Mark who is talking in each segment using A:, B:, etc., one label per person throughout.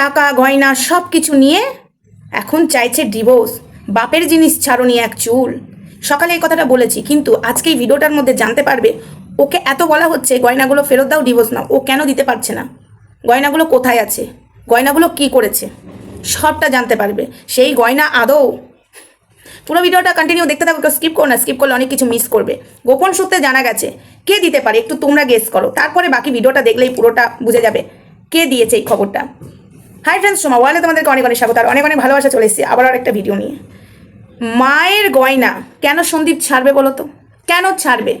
A: টাকা, গয়না সব কিছু নিয়ে এখন চাইছে ডিভোর্স বাপের জিনিস ছাড়নি এক চুল। সকালে এই কথাটা বলেছি, কিন্তু আজকে এই ভিডিওটার মধ্যে জানতে পারবে, ওকে এত বলা হচ্ছে, গয়নাগুলো ফেরত দাও ডিভোর্স নাও। ও কেন দিতে পারছে না? গয়নাগুলো কোথায় আছে? গয়নাগুলো কি করেছে? সবটা জানতে পারবে। সেই গয়না আদৌ। পুরো ভিডিওটা কন্টিনিউ দেখতে থাকো স্কিপ করো না স্কিপ করলে অনেক কিছু মিস করবে। গোপন সূত্রে জানা গেছে, কে দিতে পারে? একটু তোমরা গেস করো। তারপরে বাকি ভিডিওটা দেখলেই পুরোটা বুঝে যাবে, কে দিয়েছে এই খবরটা? হাই ফ্রেন্ডস সোমা, ওয়ালে তোমাদেরকে অনেক অনেক স্বাগত। আর অনেক অনেক ভালোবাসা চলে এসেছি। আবার একটা ভিডিও নিয়ে। মায়ের গয়না কেন সন্দীপ ছাড়বে বলো তো? কেন ছাড়বে?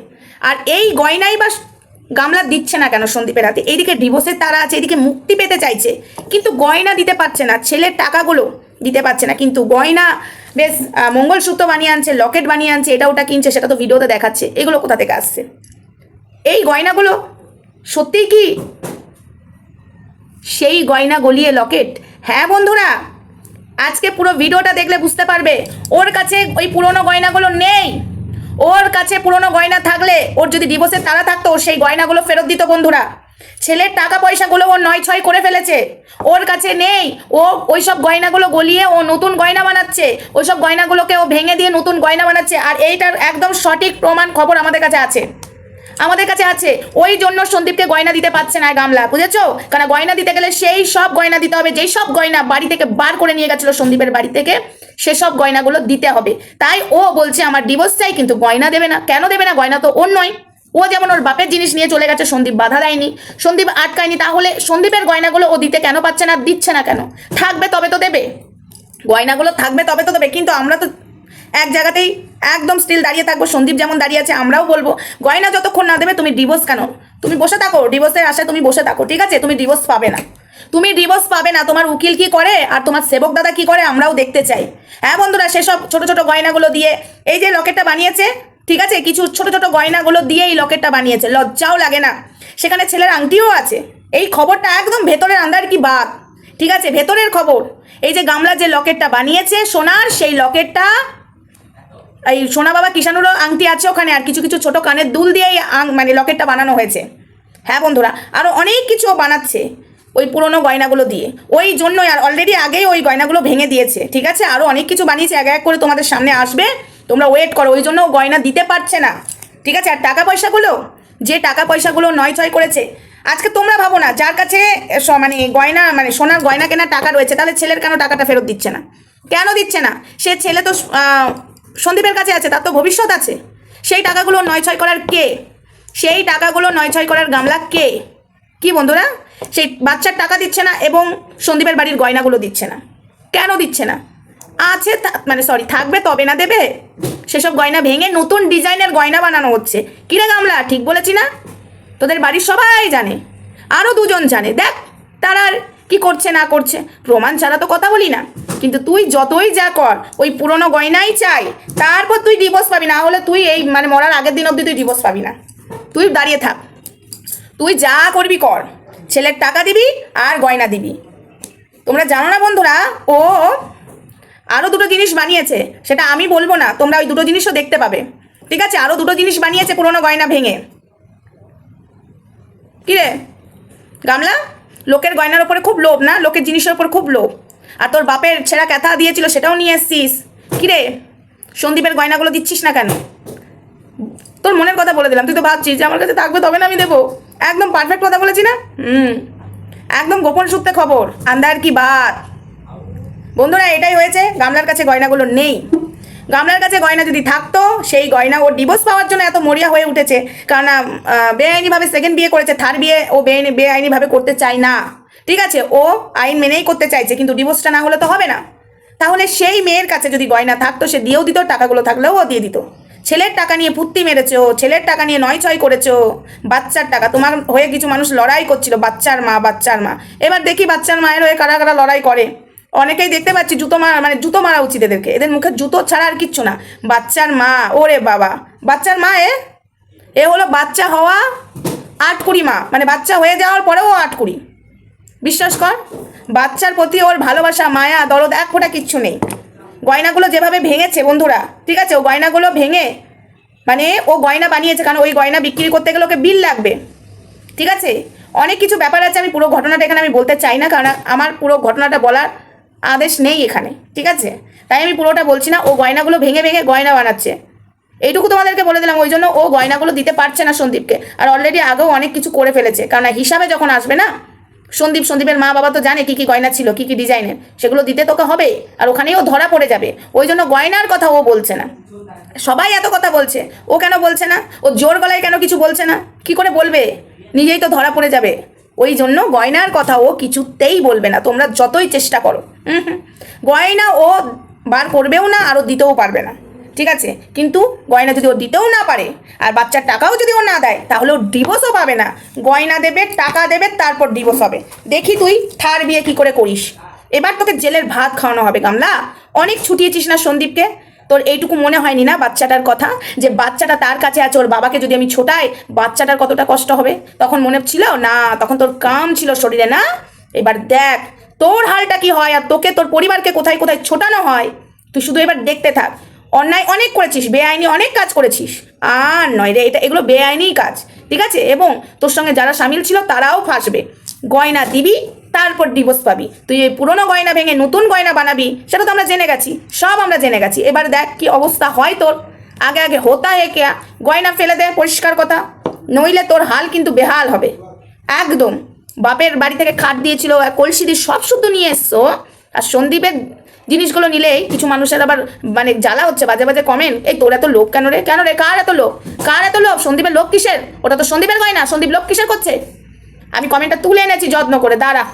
A: আর এই গয়নাই বা গামলা দিচ্ছে না কেন সন্দীপের হাতে? এইদিকে ডিভোর্সের তারা আছে এদিকে মুক্তি পেতে চাইছে। কিন্তু গয়না দিতে পারছে না, ছেলের টাকাগুলো দিতে পারছে না। কিন্তু গয়না বেশ মঙ্গলসূত্র বানিয়ে আনছে, লকেট বানিয়ে আনছে, এটা ওটা কিনছে, সেটা তো ভিডিওতে দেখাচ্ছে। এগুলো কোথা থেকে আসছে? এই গয়নাগুলো সত্যিই কি সেই গয়না গলিয়ে লকেট। হ্যাঁ বন্ধুরা, আজকে পুরো ভিডিওটা দেখলে বুঝতে পারবে, ওর কাছে ওই পুরনো গয়নাগুলো নেই। ওর কাছে পুরনো গয়না থাকলে ওর যদি ডিভোর্সের তারা থাকতো, সেই গয়নাগুলো ফেরত দিত বন্ধুরা। ছেলের টাকা পয়সাগুলো ও নয় ছয় করে ফেলেছে। ওর কাছে নেই, ও ওই সব গয়নাগুলো গলিয়ে ও নতুন গয়না বানাচ্ছে। ওই সব গয়নাগুলোকে ও ভেঙে দিয়ে নতুন গয়না বানাচ্ছে। আর এইটার একদম সঠিক প্রমাণ খবর আমাদের কাছে আছে। আমাদের কাছে আছে। ওই জন্য সন্দীপকে গয়না দিতে পারছে না গামলা, বুঝেছ? কারণ গয়না দিতে গেলে সেই সব গয়না দিতে হবে, যেই সব গয়না বাড়ি থেকে বার করে নিয়ে গেছিল সন্দীপের বাড়ি থেকে সেসব গয়নাগুলো দিতে হবে। তাই ও বলছে, আমার ডিভোর্স চাই, কিন্তু গয়না দেবে না। কেন দেবে না? গয়না তো ওর নয়। ও যেমন ওর বাপের জিনিস নিয়ে চলে গেছে, সন্দীপ বাধা দেয়নি। সন্দীপ আটকায়নি, তাহলে সন্দীপের গয়নাগুলো ও দিতে কেন পাচ্ছে না? দিচ্ছে না কেন? থাকবে তবে তো দেবে। গয়নাগুলো থাকবে তবে তো দেবে, কিন্তু আমরা তো এক জায়গাতেই একদম স্টিল দাঁড়িয়ে থাকব। সন্দীপ যেমন দাঁড়িয়ে আছে, আমরাও বলব। গয়না যতক্ষণ না দেবে, তুমি ডিভোর্স কেন? তুমি বসে থাকো ডিভোর্সের আশায় তুমি বসে থাকো, ঠিক আছে? তুমি ডিভোর্স পাবে না। তুমি ডিভোর্স পাবে না, তোমার উকিল কি করে? আর তোমার সেবক দাদা কি করে? আমরাও দেখতে চাই। হ্যাঁ বন্ধুরা, সেসব ছোট ছোট গয়নাগুলো দিয়ে, এই যে লকেটটা বানিয়েছে, ঠিক আছে? কিছু ছোট ছোট গয়নাগুলো দিয়ে এই লকেটটা বানিয়েছে। লজ্জাও লাগে না। সেখানে ছেলের আংটিও আছে। এই খবরটা একদম ভেতরের আন্দার কি বাদ ঠিক আছে? ভেতরের খবর। এই যে গামলা যে লকেটটা বানিয়েছে, সোনার, সেই লকেটটা এই সোনা বাবা কিষানুরও আংটি আছে ওখানে, আর কিছু কিছু ছোট কানের দুল দিয়ে মানে লকেটটা বানানো হয়েছে। হ্যাঁ বন্ধুরা আরও অনেক কিছু বানাচ্ছে ওই পুরনো গয়নাগুলো দিয়ে। ওই জন্যই আর অলরেডি আগেই ওই গয়নাগুলো ভেঙে দিয়েছে, ঠিক আছে? আরও অনেক কিছু বানিয়েছে, এক এক করে তোমাদের সামনে আসবে। তোমরা ওয়েট করো, ওই জন্য গয়না দিতে পারছে না। ঠিক আছে? আর টাকা পয়সাগুলো? যে টাকা পয়সাগুলো নয় ছয় করেছে, আজকে তোমরা ভাবো না, যার কাছে মানে গয়না মানে সোনার গয়না কেনার টাকা রয়েছে, তাহলে ছেলের কেন টাকাটা ফেরত দিচ্ছে না? কেন দিচ্ছে না? সে ছেলে তো সন্দীপের কাছে আছে, তার তো ভবিষ্যৎ আছে। সেই টাকাগুলো নয় ছয় করার কে? সেই টাকাগুলো নয় ছয় করার গামলা কে? কি বন্ধুরা? সেই বাচ্চার টাকা দিচ্ছে না এবং সন্দীপের বাড়ির গয়নাগুলো দিচ্ছে না। কেন দিচ্ছে না? আছে মানে সরি থাকবে তবে না দেবে? সেসব গয়না ভেঙে নতুন ডিজাইনের গয়না বানানো হচ্ছে। কিরে গামলা, ঠিক বলেছি না? তোদের বাড়ির সবাই জানে আরও দুজন জানে। দেখ, তারা কি করছে না করছে, প্রমাণ ছাড়া তো কথা বলি না। কিন্তু তুই যতই যা কর, ওই পুরনো গয়নাই চাই, তারপর তুই ডিভোর্স পাবি, না হলে তুই এই মানে মরার আগের দিন অবধি তুই ডিভোর্স পাবি না। তুই দাঁড়িয়ে থাক। তুই যা করবি কর। ছেলের টাকা দিবি আর গয়না দিবি। তোমরা জানো না বন্ধুরা, ও আরও দুটো জিনিস বানিয়েছে, সেটা আমি বলব না, তোমরা ওই দুটো জিনিসও দেখতে পাবে। ঠিক আছে? আরও দুটো জিনিস বানিয়েছে পুরোনো গয়না ভেঙে। কিরে গামলা? লোকের গয়নার ওপরে খুব লোভ, না? লোকের জিনিসের ওপর খুব লোভ। আর তোর বাপের ছেঁড়া ক্যাথা দিয়েছিল, সেটাও নিয়ে এসছিস কিরে সন্দীপের গয়নাগুলো দিচ্ছিস না কেন? তোর মনের কথা বলে দিলাম, তুই তো ভাবছিস যে আমার কাছে থাকবে তবে না আমি দেবো। একদম পারফেক্ট কথা বলেছি না? হুম। একদম গোপন সূত্রে খবর আন্দার কি বাত? বন্ধুরা, এটাই হয়েছে, গামলার কাছে গয়নাগুলো নেই। গামলার কাছে গয়না যদি থাকতো, সেই গয়না ও ডিভোর্স পাওয়ার জন্য এত মরিয়া হয়ে উঠেছে। কারণ বেআইনিভাবে সেকেন্ড বিয়ে করেছে থার্ড বিয়ে ও বেআইনি বেআইনিভাবে করতে চায় না। ঠিক আছে, ও আইন মেনেই করতে চাইছে, কিন্তু ডিভোর্সটা না হলে তো হবে না। তাহলে সেই মেয়ের কাছে যদি গয়না থাকতো, সে দিয়েও দিত, টাকাগুলো থাকলেও ও দিয়ে দিত। ছেলের টাকা নিয়ে ফুর্তি মেরেছো ছেলের টাকা নিয়ে নয় ছয় করেছ বাচ্চার টাকা। তোমার হয়ে কিছু মানুষ লড়াই করছিল, বাচ্চার মা বাচ্চার মা। এবার দেখি বাচ্চার মায়ের হয়ে কারা কারা লড়াই করে। অনেকেই দেখতে পাচ্ছি জুতো মারা মানে জুতো মারা উচিত এদেরকে। এদের মুখে জুতো ছাড়া আর কিচ্ছু না। বাচ্চার মা, ওরে বাবা। বাচ্চার মা এ? এ হলো বাচ্চা হওয়া আট কুড়ি মা। মানে বাচ্চা হয়ে যাওয়ার পরেও আট কুড়ি। বিশ্বাস কর, বাচ্চার প্রতি ওর ভালোবাসা, মায়া, দরদ এক ফোঁটা কিচ্ছু নেই। গয়নাগুলো যেভাবে ভেঙেছে বন্ধুরা, ঠিক আছে, ও গয়নাগুলো ভেঙে মানে ও গয়না বানিয়েছে, কারণ ওই গয়না বিক্রি করতে গেলে ওকে বিল লাগবে, ঠিক আছে? অনেক কিছু ব্যাপার আছে, আমি পুরো ঘটনাটা এখানে আমি বলতে চাই না, কারণ আমার পুরো ঘটনাটা বলার আদেশ নেই এখানে, ঠিক আছে? তাই আমি পুরোটা বলছি না, ও গয়নাগুলো ভেঙে ভেঙে গয়না বানাচ্ছে। এইটুকু তোমাদেরকে বলে দিলাম, ওই জন্য ও গয়নাগুলো দিতে পারছে না সন্দীপকে, আর অলরেডি আগেও অনেক কিছু করে ফেলেছে কারণ হিসাবে যখন আসবে না সন্দীপ সন্দীপের মা বাবা তো জানে কি কি গয়না ছিল, কি কি ডিজাইনের। সেগুলো দিতে তোকে হবে আর ওখানেই ও ধরা পড়ে যাবে। ওই জন্য গয়নার কথা ও বলছে না। সবাই এত কথা বলছে। ও কেন বলছে না? ও জোর গলায় কেন কিছু বলছে না? কি করে বলবে? নিজেই তো ধরা পড়ে যাবে। ওই জন্য গয়নার কথা ও কিছুতেই বলবে না। তোমরা যতই চেষ্টা করো। হুম হুম। গয়না ও বার করবেও না আরও দিতেও পারবে না। ঠিক আছে? কিন্তু গয়না যদি ও দিতেও না পারে, আর বাচ্চার টাকাও যদি ও না দেয়, তাহলে ও ডিভোর্সও পাবে না। গয়না দেবে, টাকা দেবে, তারপর ডিভোর্স হবে। দেখি তুই থার বিয়ে কি করে করিস। এবার তোকে জেলের ভাত খাওয়ানো হবে, গামলা। অনেক ছুটিয়েছিস না সন্দীপকে? তোর এইটুকু মনে হয়নি না বাচ্চাটার কথা? যে বাচ্চাটা তার কাছে আছে, ওর বাবাকে যদি আমি ছোটাই, বাচ্চাটার কতটা কষ্ট হবে? তখন মনে ছিল, না, তখন তোর কাম ছিল শরীরে, না? এবার দেখ, তোর হালটা কি হয় আর তোকে, তোর পরিবারকে কোথায় কোথায় ছোটানো হয়? তুই শুধু এবার দেখতে থাক। অন্যায় অনেক করেছিস, বেআইনি অনেক কাজ করেছিস। আর নয় রে, এটা, এগুলো বেআইনি কাজ, ঠিক আছে? এবং তোর সঙ্গে যারা সামিল ছিল তারাও ফাঁসবে। গয়না দিবি, তারপর ডিভোর্স পাবি। তুই এই পুরোনো গয়না ভেঙে নতুন গয়না বানাবি, সেটা তো আমরা জেনে গেছি, সব আমরা জেনে গেছি। এবার দেখ কি অবস্থা হয় তোর। আগে আগে হতা হে গয়না ফেলে দে, পরিষ্কার কথা। নইলে তোর হাল কিন্তু বেহাল হবে। একদম। বাপের বাড়ি থেকে খাট দিয়েছিল কলসি দিয়ে সব শুদ্ধ নিয়ে এসছো। আর সন্দীপের জিনিসগুলো নিলেই কিছু মানুষের আবার মানে জ্বালা হচ্ছে, বাজে বাজে কমেন্ট এই তোর এত লোক কেন রে? কেন রে? কার এত লোক? কার এত লোক? সন্দীপের লোক কিসের? ওটা তো সন্দীপের গয়না। সন্দীপ লোক কিসের করছে? আমি কমেন্টটা তুলে এনেছি, যত্ন করে। দাঁড়া।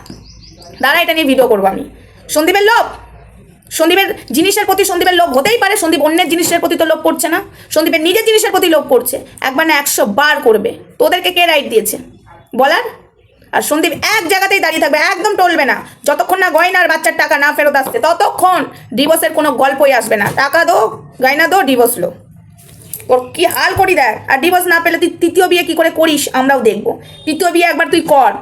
A: দাঁড়া, এটা নিয়ে ভিডিও করব আমি। সন্দীপের লোক? সন্দীপের জিনিসের প্রতি সন্দীপের লোভ হতেই পারে। সন্দীপ অন্যের জিনিসের প্রতি তো লোভ করছে না। সন্দীপের নিজের জিনিসের প্রতি লোভ করছে। একবার না একশো বার করবে। তোদেরকে কে রাইট দিয়েছে? বলার? আর সন্দীপ এক জায়গাতেই দাঁড়িয়ে থাকবে, একদম টলবে না। যতক্ষণ না গয়নার বাচ্চার টাকা না ফেরত আসছে, ততক্ষণ ডিভোর্সের কোনো গল্পই আসবে না। টাকা দো, গয়না দো ডিভোর্স লো। তোর কি হাল করি দেখ। আর ডিভোর্স না পেলে তুই তৃতীয় বিয়ে কি করে করিস, আমরাও দেখব। তৃতীয় বিয়ে একবার তুই কর।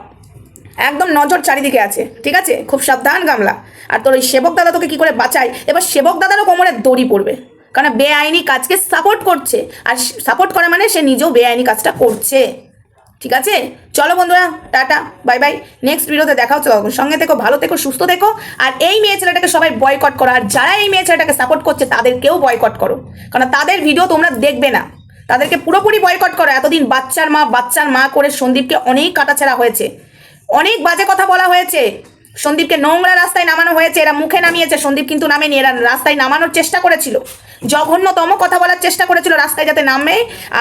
A: একদম নজর চারিদিকে আছে, ঠিক আছে? খুব সাবধান গামলা। আর তোর ওই সেবক দাদা তোকে কী করে বাঁচায়? এবার সেবক দাদারও কোমরে দড়ি পড়বে। কারণ বেআইনি কাজকে সাপোর্ট করছে। আর সাপোর্ট করে মানে সে নিজেও বেআইনি কাজটা করছে। ঠিক আছে? চলো বন্ধুরা, টাটা বাই বাই নেক্সট ভিডিওতে দেখা হচ্ছে সঙ্গে থেকো, ভালো থেকো, সুস্থ থেকো। আর এই মেয়ে ছেলেটাকে সবাই বয়কট করো। আর যারা এই মেয়ে ছেলেটাকে সাপোর্ট করছে, তাদেরকেও বয়কট করো। কারণ তাদের ভিডিও তোমরা দেখবে না। তাদেরকে পুরোপুরি বয়কট করো। এতদিন বাচ্চার মা বাচ্চার মা করে সন্দীপকে অনেক কাটাছেড়া হয়েছে। অনেক বাজে কথা বলা হয়েছে। সন্দীপকে নোংরা রাস্তায় নামানো হয়েছে। এরা মুখে নামিয়েছে। সন্দীপ কিন্তু নামেনি। এরা রাস্তায় নামানোর চেষ্টা করেছিল। জঘন্যতম কথা বলার চেষ্টা করেছিল রাস্তায় যাতে নামে,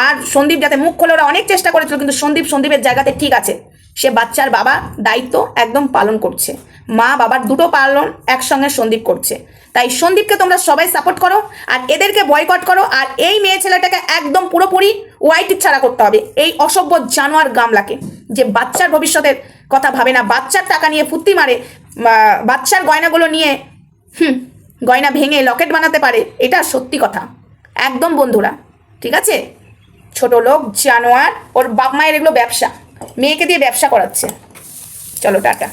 A: আর সন্দীপ যাতে মুখ খোলে, ওরা অনেক চেষ্টা করেছিল, কিন্তু সন্দীপ সন্দীপের জায়গাতে ঠিক আছে। সে বাচ্চার বাবা দায়িত্ব একদম পালন করছে। মা, বাবার দুটো পালন একসঙ্গে সন্দীপ করছে। তাই সন্দীপকে তোমরা সবাই সাপোর্ট করো, আর এদেরকে বয়কট করো, আর এই মেয়ে ছেলেটাকে একদম পুরোপুরি ওয়াইটি ছাড়া করতে হবে এই অসভ্য জানোয়ার গামলাকে, যে বাচ্চার ভবিষ্যতের কথা ভাবে না, বাচ্চার টাকা নিয়ে ফুর্তি মারে বাচ্চার গয়নাগুলো নিয়ে, হুম গয়না ভেঙে লকেট বানাতে পারে, এটা সত্যি কথা। একদম বন্ধুরা, ঠিক আছে? ছোট লোক, জানোয়ার, ওর বাপ মায়ের এগুলো ব্যবসা। মেয়েকে দিয়ে ব্যবসা করাচ্ছে। চলো, টাটা।